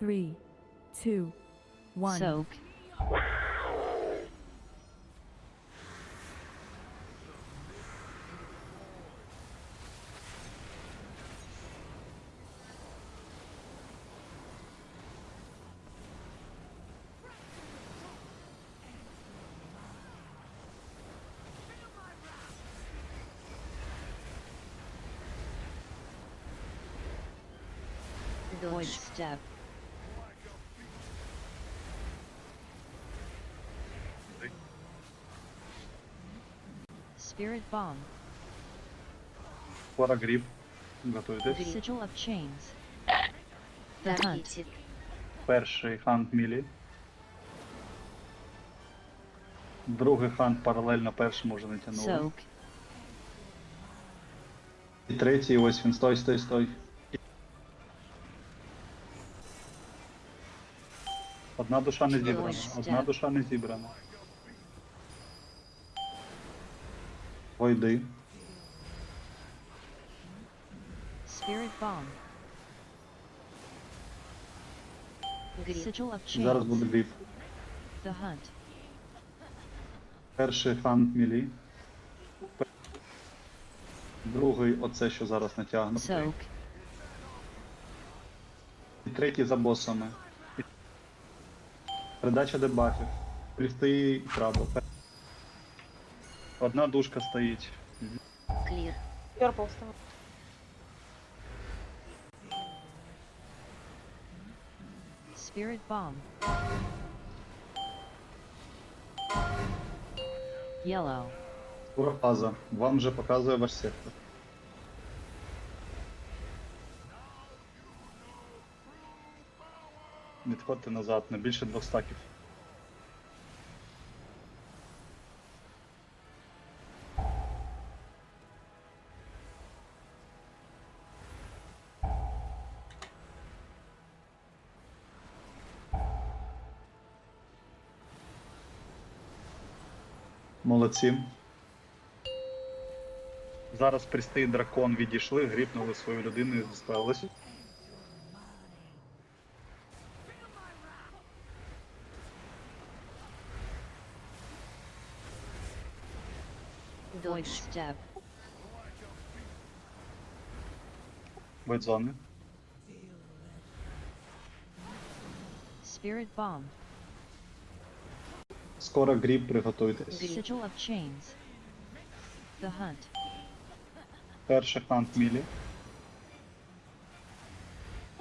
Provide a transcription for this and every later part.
Three, two, one. Soak. Void step. Spirit bomb. Скоро гриб. Готуйтесь. Sigil of chains. The hunt. Перший хант мілі. Другий хант паралельно першому вже не тягнули. Soak. І третій, ось він, стой, стой, стой. Одна душа не зібрана. Одна душа не зібрана. Войди. Spirit bomb. Sigil of chains. Зараз буде. The hunt. Перший хант мілі. Другий оце, що зараз натягнутий. Soak. І третій за босами. Передача дебафів. Пліфти і крабо. Одна дужка стоїть. Clear. Purple став. Spirit bomb. Yellow. Скоро фаза. Вам вже показує ваш сектор. Відходьте назад, не більше двох стаків. Молодці. Зараз пристий дракон відійшли, гріпнули свою людину і заспелились. Void step. Войдзони. Spirit bomb. Скоро гріб приготуйтесь. Sigil of chains. The hunt. Перший хант мілі.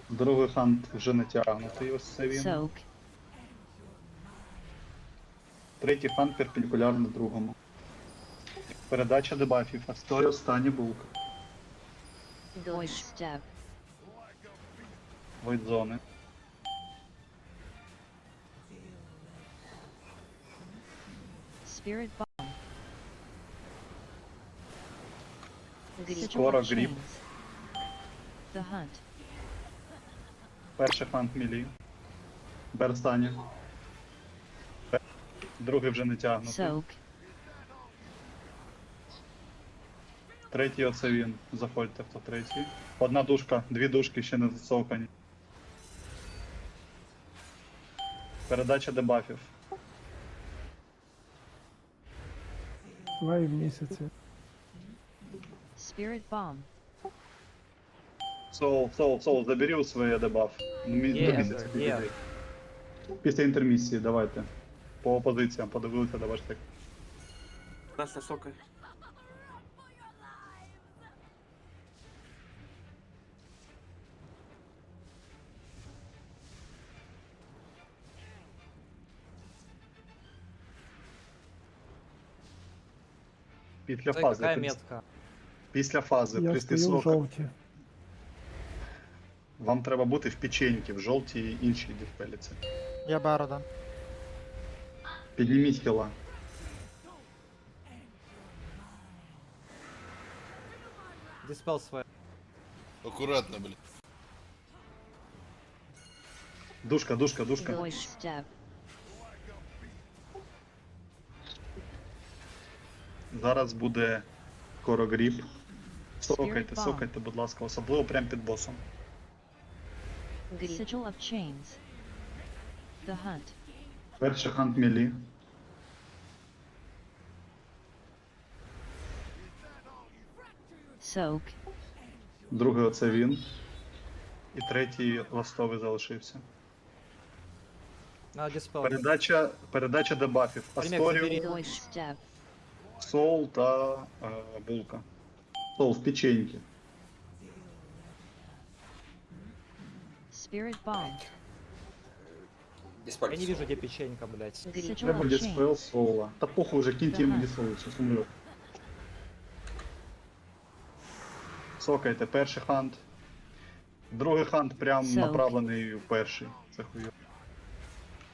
Другий хант вже натягнутий, ось це він. Soak. Третій хант перпендикулярно другому. Передача дебафів. Асторі останній булк. Step. Войдзони. Spirit bomb. Скоро of гриб. The hunt. Перший хант мілі. Берстані. Другий вже не тягнутий. Soak. Третій оце він. Заходьте, хто третій. Одна дужка, дві дужки ще не зацокані. Передача дебафів. Два і в місяці. Spirit bomb. Соул, соул, соул, забери у своє дебаф. Ну, мі- Є, до місяця є. підійди. Після інтермісії, давайте. По позиціям, подивилися давайте так. Настя, сокай. Після Це фази. яка під- метка? Після фази, Я присти стою в сока. жовті. Вам треба бути в печеньки, в жовтій і іншій дівпеліці. Я Барода. Підніміть кіла. Диспел своє. Аккуратно, блин. Душка, душка, душка. Void step. Зараз буде корогріб. Сокайте, сокайте, будь ласка, особливо прямо під босом. Sigil of Chains. The Hunt. Перший хант мілі. Soak. Другий оце він. І третій ластовий залишився. Надо диспел. Передача, передача дебафів. Voice Step. Соул та е, Булка. Соул в печеньки. Spirit Bomb. Я не вижу, где печенька, блядь. Гриф. Sigil Треба of діспел Chains. Соула. Та похуй вже, кіньте йому Ага. діспел, що сумлю. Сокайте, перший хант. Другий хант прям Сок. направлений в перший. Це хуйо.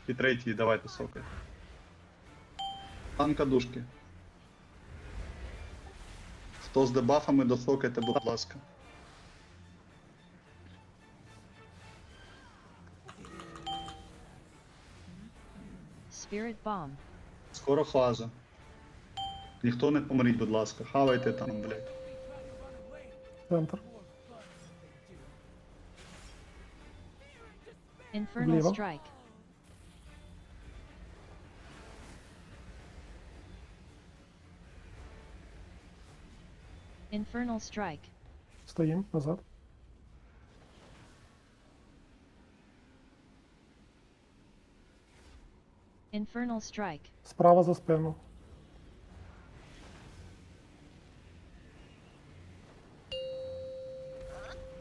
І третій, давайте сокайте. Танка дужки. Хто з дебафами досокайте, будь ласка. Spirit Bomb. Скоро фаза. Ніхто не помріть, будь ласка. Хавайте там, блядь. Центр. Infernal Strike. Infernal Strike. Стоїм назад. Infernal Strike. Справа за спину.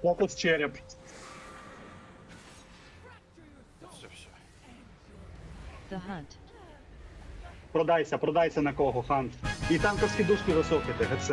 Фокус череп. Все, все. The Hunt. Продайся, продайся на кого, хант. І танковські дужки високите, ГЦ.